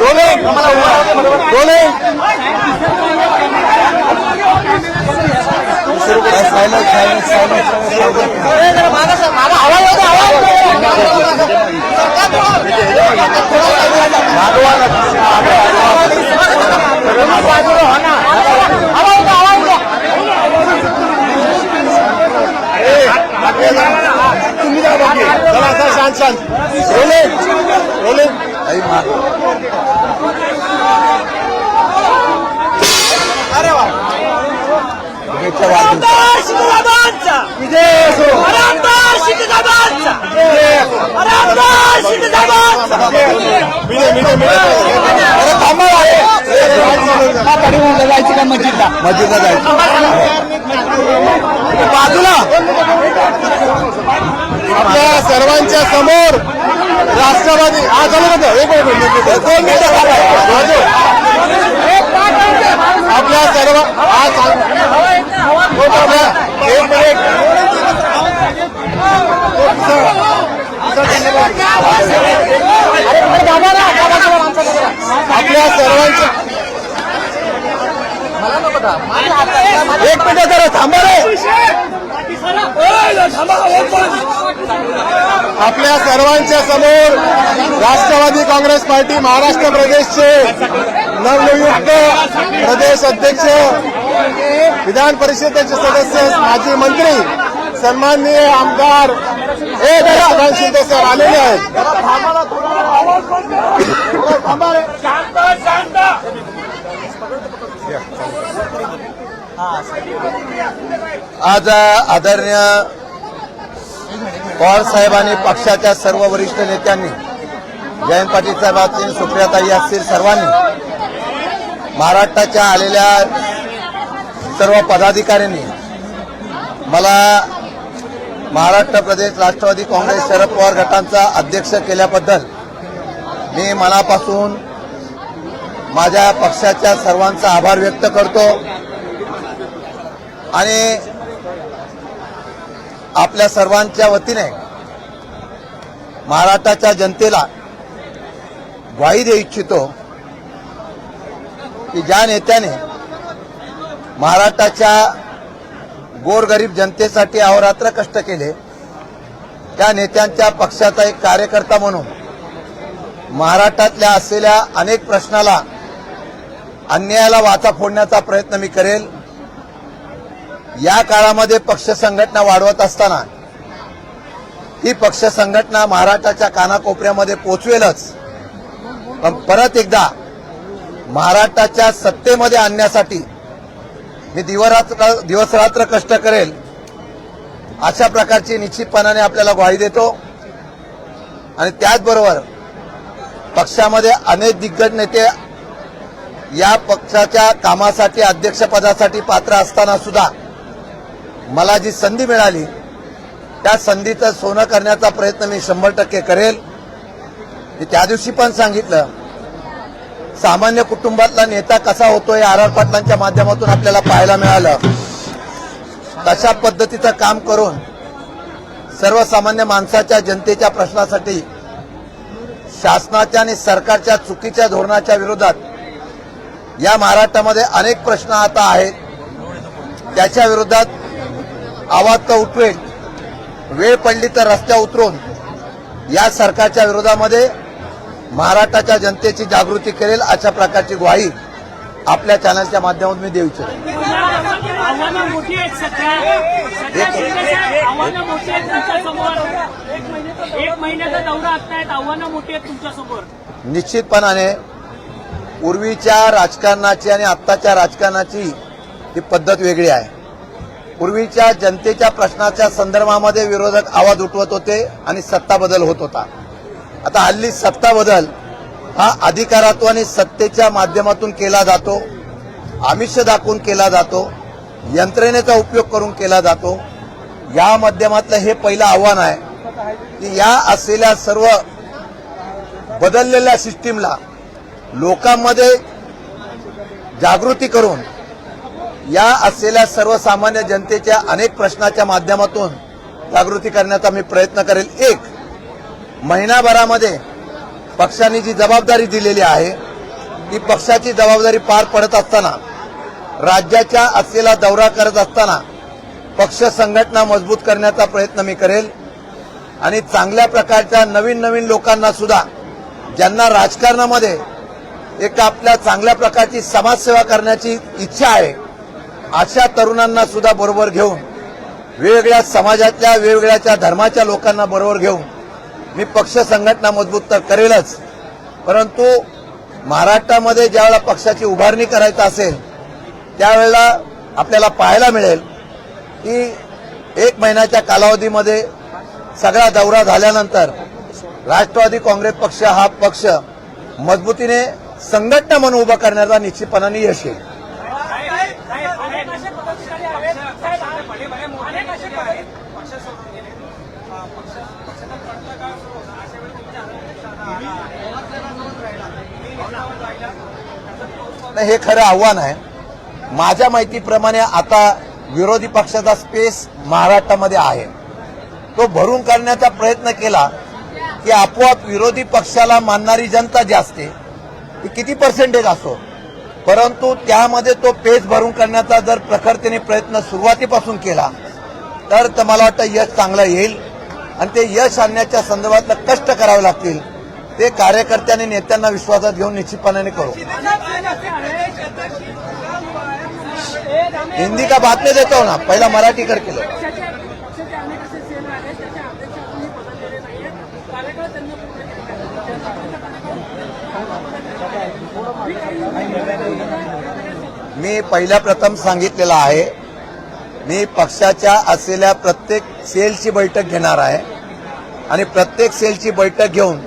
Rolling rolling तुम्ही जा बाकी चला चला शांत शांत. रोलिंग. रोलिंग. अरे वा. अरे आमदार अरे आमदार थांबा जायचं का मस्जिदला मस्जिदला जायचं. बाजूला. आपल्या सर्वांच्या समोर राष्ट्रवादी हा ना एक मिनिट. दोन मिनिटं. आपल्या सर्व सांग आपल्या एक मिनिट. आपल्या सर्वांच्या एक मिनिट जरा थांबा रे. आपल्या सर्वांच्या समोर राष्ट्रवादी काँग्रेस पार्टी महाराष्ट्र प्रदेशचे. नवनियुक्त प्रदेश अध्यक्ष विधान परिषदेचे सदस्य माजी मंत्री सन्माननीय आमदार हे दयाभान शिंदे सर आलेले आहेत. आज आदरणीय पवार साहेबांनी पक्षाच्या सर्व वरिष्ठ नेत्यांनी जयंत पाटील साहेब असतील सुप्रियाताई असतील सर्वांनी महाराष्ट्राच्या आलेल्या सर्व पदाधिकाऱ्यांनी मला महाराष्ट्र प्रदेश राष्ट्रवादी काँग्रेस शरद पवार गटांचा अध्यक्ष केल्याबद्दल मी मनापासून माझ्या पक्षाच्या सर्वांचा आभार व्यक्त करतो. आणि आपल्या सर्वांच्या वतीने महाराष्ट्राच्या जनतेला ग्वाही देऊ इच्छितो. की ज्या नेत्याने महाराष्ट्राच्या गोरगरीब जनतेसाठी अहोरात्र कष्ट केले त्या नेत्यांच्या पक्षाचा एक कार्यकर्ता म्हणून महाराष्ट्रातल्या असलेल्या अनेक प्रश्नाला अन्यायाला वाचा फोडण्याचा प्रयत्न मी करेल. या काळामध्ये पक्ष संघटना वाढवत असताना ही पक्ष संघटना महाराष्ट्राच्या कानाकोपऱ्यामध्ये पोचवेलच. पण परत एकदा महाराष्ट्राच्या सत्तेमध्ये आणण्यासाठी मी दिवरात्र दिवसरात्र कष्ट करेल अशा प्रकारची निश्चितपणाने आपल्याला ग्वाही देतो. आणि त्याचबरोबर पक्षामध्ये अनेक दिग्गज नेते या पक्षाच्या कामासाठी अध्यक्षपदासाठी पात्र असताना सुद्धा मला जी संधी मिळाली त्या संधीचं सोनं करण्याचा प्रयत्न मी शंभर टक्के करेल. मी त्या दिवशी पण सांगितलं सामान्य कुटुंबातला नेता कसा होतोय आर आर पाटलांच्या माध्यमातून आपल्याला पाहायला मिळालं. तशा पद्धतीचं काम करून सर्वसामान्य माणसाच्या जनतेच्या प्रश्नासाठी शासनाच्या आणि सरकारच्या चुकीच्या धोरणाच्या विरोधात या महाराष्ट्रामध्ये अनेक प्रश्न आता आहेत. त्याच्या विरोधात आवाज तर उठवेल वेळ पडली तर रस्त्या उतरून या सरकारच्या विरोधामध्ये महाराष्ट्राच्या जनतेची जागृती करेल अशा प्रकारची ग्वाही आपल्या चॅनलच्या माध्यमातून मी देऊ इच्छितो. निश्चितपणाने पूर्वीच्या राजकारणाची आणि आत्ताच्या राजकारणाची ही पद्धत वेगळी आहे. पूर्वीच्या जनतेच्या प्रश्नाच्या संदर्भामध्ये विरोधक आवाज उठवत होते आणि सत्ता बदल होत होता. आता हल्ली सत्ता बदल हा अधिकारात्व आणि सत्तेच्या माध्यमातून केला जातो आमिष दाखवून केला जातो यंत्रणेचा उपयोग करून केला जातो. या माध्यमातलं हे पहिलं आव्हान आहे की या असलेल्या सर्व बदललेल्या सिस्टीमला लोकांमध्ये जागृती करून या असलेल्या सर्वसामान्य जनतेच्या अनेक प्रश्नाच्या माध्यमातून जागृती करण्याचा मी प्रयत्न करेल. एक महिनाभरामध्ये पक्षाने जी जबाबदारी दिलेली आहे ती पक्षाची जबाबदारी पार पडत असताना राज्याच्या असलेला दौरा करत असताना पक्ष संघटना मजबूत करण्याचा प्रयत्न मी करेल. आणि चांगल्या प्रकारच्या नवीन नवीन लोकांना सुद्धा ज्यांना राजकारणामध्ये एक आपल्या चांगल्या प्रकारची समाजसेवा करण्याची इच्छा आहे अशा तरुणांना सुद्धा बरोबर घेऊन वेगवेगळ्या समाजातल्या वेगवेगळ्या धर्माच्या लोकांना बरोबर घेऊन मी पक्ष संघटना मजबूत तर करेलच. परंतु महाराष्ट्रामध्ये ज्यावेळेला पक्षाची उभारणी करायचं असेल त्यावेळेला आपल्याला पाहायला मिळेल की एक महिन्याच्या कालावधीमध्ये सगळा दौरा झाल्यानंतर राष्ट्रवादी काँग्रेस पक्ष हा पक्ष मजबूतीने संघटना म्हणून उभा करण्याचा निश्चितपणाने यश येईल अनेक असे पदाधिकारी आहेत साहेब, अनेक असे पदाधिकारी नाही, हे खरं आव्हान आहे. माझ्या माहितीप्रमाणे आता विरोधी पक्षाचा स्पेस महाराष्ट्रामध्ये आहे. तो भरून काढण्याचा प्रयत्न केला की आपोआप विरोधी पक्षाला मानणारी जनता जी असते ती किती पर्सेंटेज असो. परंतु त्यामध्ये तो पेज भरून करण्याचा जर प्रखरतेने प्रयत्न सुरुवातीपासून केला तर तर मला वाटतं यश चांगलं येईल. आणि ते यश आणण्याच्या संदर्भातलं कष्ट करावे लागतील. ते कार्यकर्त्यांनी नेत्यांना विश्वासात घेऊन निश्चितपणाने करू. हिंदी का बातमी देतो ना? पहिला मराठी कर केलं. मी पहिल्या प्रथम सांगितलेलं आहे मी पक्षाच्या असलेल्या प्रत्येक सेलची बैठक घेणार आहे आणि प्रत्येक सेलची बैठक घेऊन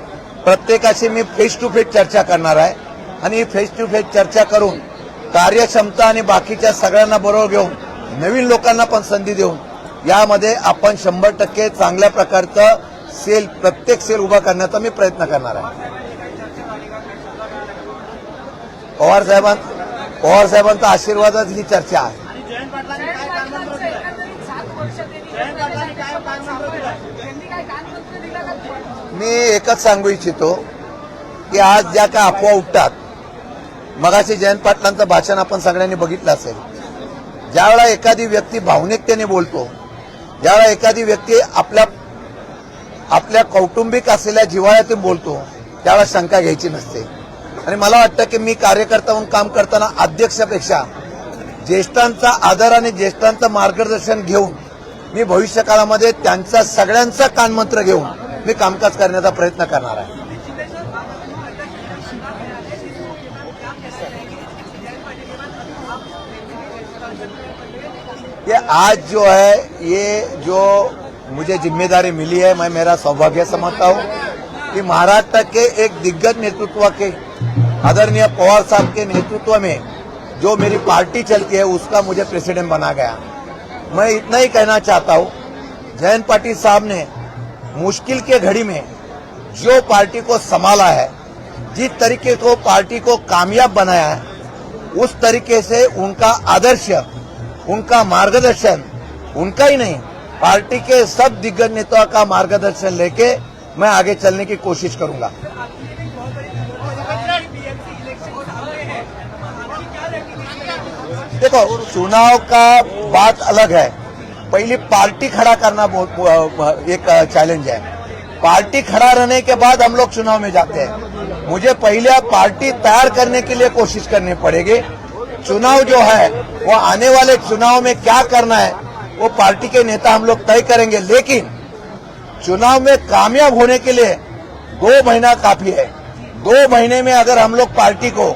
प्रत्येकाशी मी फेस टू फेस चर्चा करणार आहे. आणि फेस टू फेस चर्चा करून कार्यक्षमता आणि बाकीच्या सगळ्यांना बरोबर घेऊन नवीन लोकांना पण संधी देऊन यामध्ये आपण शंभर टक्के चांगल्या प्रकारचं सेल प्रत्येक सेल उभा करण्याचा मी प्रयत्न करणार आहे. पवार साहेबां पवार साहेबांचा आशीर्वादच ही चर्चा आहे. मी एकच सांगू इच्छितो की आज ज्या काय अफवा उठतात मगाशी जयंत पाटलांचं भाषण आपण सगळ्यांनी बघितलं असेल ज्यावेळा एखादी व्यक्ती भावनिकतेने बोलतो ज्यावेळा एखादी व्यक्ती आपल्या आपल्या कौटुंबिक असलेल्या जिव्हाळ्यातून बोलतो त्यावेळा शंका घ्यायची नसते. आणि मला वाटतं की मी कार्यकर्ता म्हणून काम करताना अध्यक्षापेक्षा ज्येष्ठांचा आदर आणि ज्येष्ठांचं मार्गदर्शन घेऊन मी भविष्यकाळामध्ये त्यांचा सगळ्यांचा कानमंत्र घेऊन मी कामकाज करण्याचा प्रयत्न करणार आहे. ये आज जो है, ये जो मुझे ज़िम्मेदारी मिली है, मैं मेरा सौभाग्य समझता हूँ कि महाराष्ट्र के एक दिग्गज नेतृत्व के, आदरणीय पवार साहब के नेतृत्व में जो मेरी पार्टी चलती है, उसका मुझे प्रेसिडेंट बना गया। मैं इतना ही कहना चाहता हूँ, जयंत पाटिल साहब ने मुश्किल के घड़ी में जो पार्टी को संभाला है, जिस तरीके को पार्टी को कामयाब बनाया है, उस तरीके से उनका आदर्श, उनका मार्गदर्शन, उनका ही नहीं, पार्टी के सब दिग्गज नेताओं का मार्गदर्शन लेके मैं आगे चलने की कोशिश करूँगा। देखो, चुनाव का बात अलग है। पहली पार्टी खड़ा करना बहुत एक चैलेंज है। पार्टी खड़ा रहने के बाद हम लोग चुनाव में जाते हैं। मुझे पहले पार्टी तैयार करने के लिए कोशिश करनी पड़ेगी। चुनाव जो है, वो आने वाले चुनाव में क्या करना है, वो पार्टी के नेता हम लोग तय करेंगे। लेकिन चुनाव में कामयाब होने के लिए दो महीना काफ़ी है। दो महीने में अगर हम लोग पार्टी को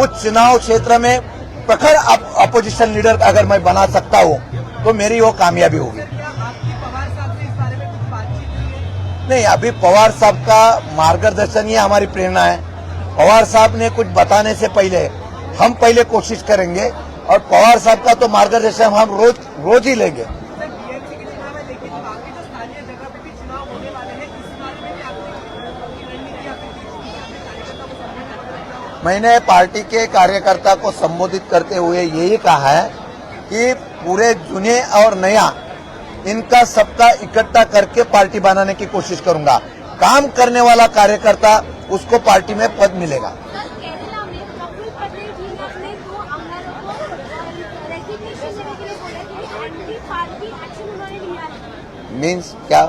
उस चुनाव क्षेत्र में प्रखर अपोजिशन लीडर अगर मैं बना सकता हूँ तो मेरी वो कामयाबी होगी। नहीं अभी पवार साहब का मार्गदर्शन ही हमारी प्रेरणा है। पवार साहब ने कुछ बताने से पहले हम पहले कोशिश करेंगे और पवार साहब का तो मार्गदर्शन हम रोज रोज ही लेंगे। मैंने पार्टी के कार्यकर्ता को संबोधित करते हुए यही कहा है कि पूरे जुने और नया इनका सबका इकट्ठा करके पार्टी बनाने की कोशिश करूँगा। काम करने वाला कार्यकर्ता उसको पार्टी में पद मिलेगा। मीन्स क्या?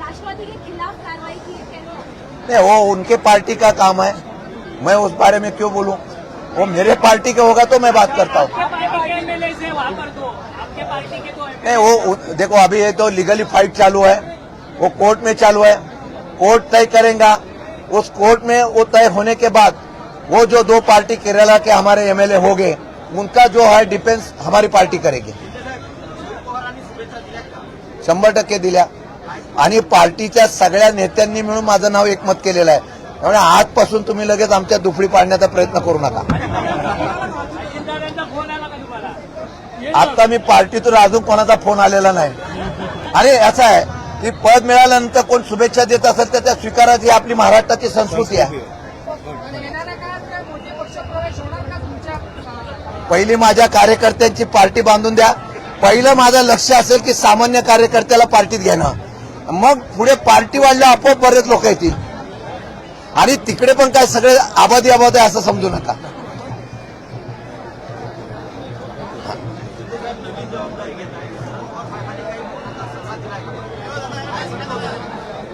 राष्ट्रवादी के खिलाफ कार्रवाई की है नहीं वो उनके पार्टी का काम है मैं उस बारे में क्यों बोलूँ वो मेरे पार्टी का होगा तो मैं बात करता हूँ तो नहीं वो देखो अभी ये तो लीगली फाइट चालू है वो कोर्ट में चालू है कोर्ट तय करेगा उस कोर्ट में वो तय होने के बाद वो जो दो पार्टी केरला के हमारे एमएलए हो गए उनका जो है डिफेंस हमारी पार्टी करेगी शंभर टक्के दिल्या आणि पार्टीच्या सगळ्या नेत्यांनी मिळून माझं नाव एकमत केलेलं आहे. त्यामुळे आजपासून तुम्ही लगेच आमच्या दुफडी पाडण्याचा प्रयत्न करू नका. आता मी पार्टीतून अजून कोणाचा फोन आलेला नाही. आणि असं आहे की पद मिळाल्यानंतर कोण शुभेच्छा देत असेल तर त्या स्वीकाराची ही आपली महाराष्ट्राची संस्कृती आहे. पहिली माझ्या कार्यकर्त्यांची पार्टी बांधून द्या. पहिलं माझं लक्ष असेल की सामान्य कार्यकर्त्याला पार्टीत घेणं. मग पुढे पार्टी वाढल्या आपोआप बरेच लोक येतील. आणि तिकडे पण काय सगळे आबादी आबादी आहे असं समजू नका.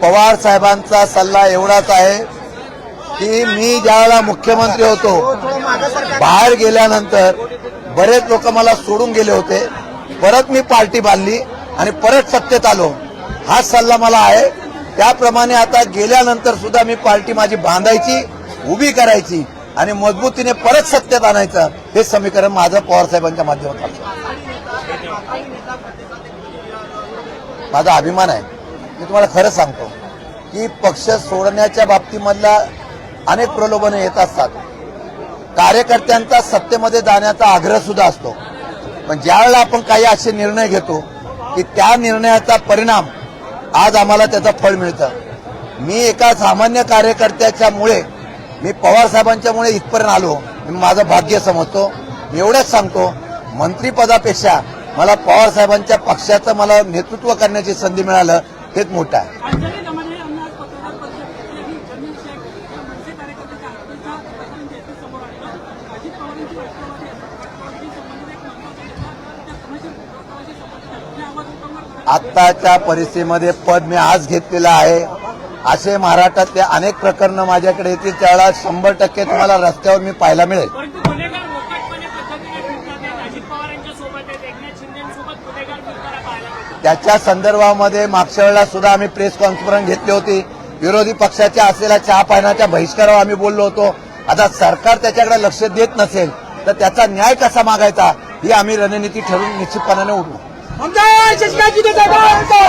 पवार साहेबांचा सल्ला एवढाच आहे की मी ज्यावेळेला मुख्यमंत्री होतो बाहेर गेल्यानंतर बरेच लोक मला सोडून गेले होते. परत मी पार्टी बांधली आणि परत सत्तेत आलो. हा सल्ला मला आहे. त्याप्रमाणे आता गेल्यानंतर सुद्धा मी पार्टी माझी बांधायची उभी करायची आणि मजबूतीने परत सत्तेत आणायचं. हे समीकरण माझं पवारसाहेबांच्या माध्यमातून माझा अभिमान आहे. मी तुम्हाला खरं सांगतो की पक्ष सोडण्याच्या बाबतीमधला अनेक प्रलोभने येत असतात. कार्यकर्त्यांचा सत्तेमध्ये जाण्याचा आग्रह सुद्धा असतो. पण ज्यावेळेला आपण काही असे निर्णय घेतो की त्या निर्णयाचा परिणाम आज आम्हाला त्याचं फळ मिळतं. मी एका सामान्य कार्यकर्त्याच्यामुळे मी पवार साहेबांच्यामुळे इथपर्यंत आलो. मी माझं भाग्य समजतो. मी एवढंच सांगतो मंत्रीपदापेक्षा मला पवार साहेबांच्या पक्षाचं मला नेतृत्व करण्याची संधी मिळालं हेच मोठं आहे अंजली दमाने यांना आज पत्रकार परिषद घेतली आणि जमीन शेख या मनसे कार्यकर्त्याच्या हत्येचा प्रकरण जे आहे ते समोर आलं अजित पवारांची राष्ट्रवादी राष्ट्रवादी संबंधित एक महत्त्वाचा नेता त्या कमिशन राष्ट्रवादी संबंधित आहे. हे आवाज उठवणार आत्ताच्या परिस्थितीमध्ये पद मी आज घेतलेलं आहे. असे महाराष्ट्रातले अनेक प्रकरणं माझ्याकडे येतील त्यावेळेला शंभर टक्के तुम्हाला रस्त्यावर मी पाहायला मिळेल. त्याच्या संदर्भामध्ये मागच्या वेळेला सुद्धा आम्ही प्रेस कॉन्फरन्स घेतली होती. विरोधी पक्षाच्या असलेल्या चहा पाण्याच्या बहिष्कारावर आम्ही बोललो होतो. आता सरकार त्याच्याकडे लक्ष देत नसेल तर त्याचा न्याय कसा मागायचा ही आम्ही रणनीती ठरवून निश्चितपणाने उठू आमदार शशिकांत शिंदे साहेबांचा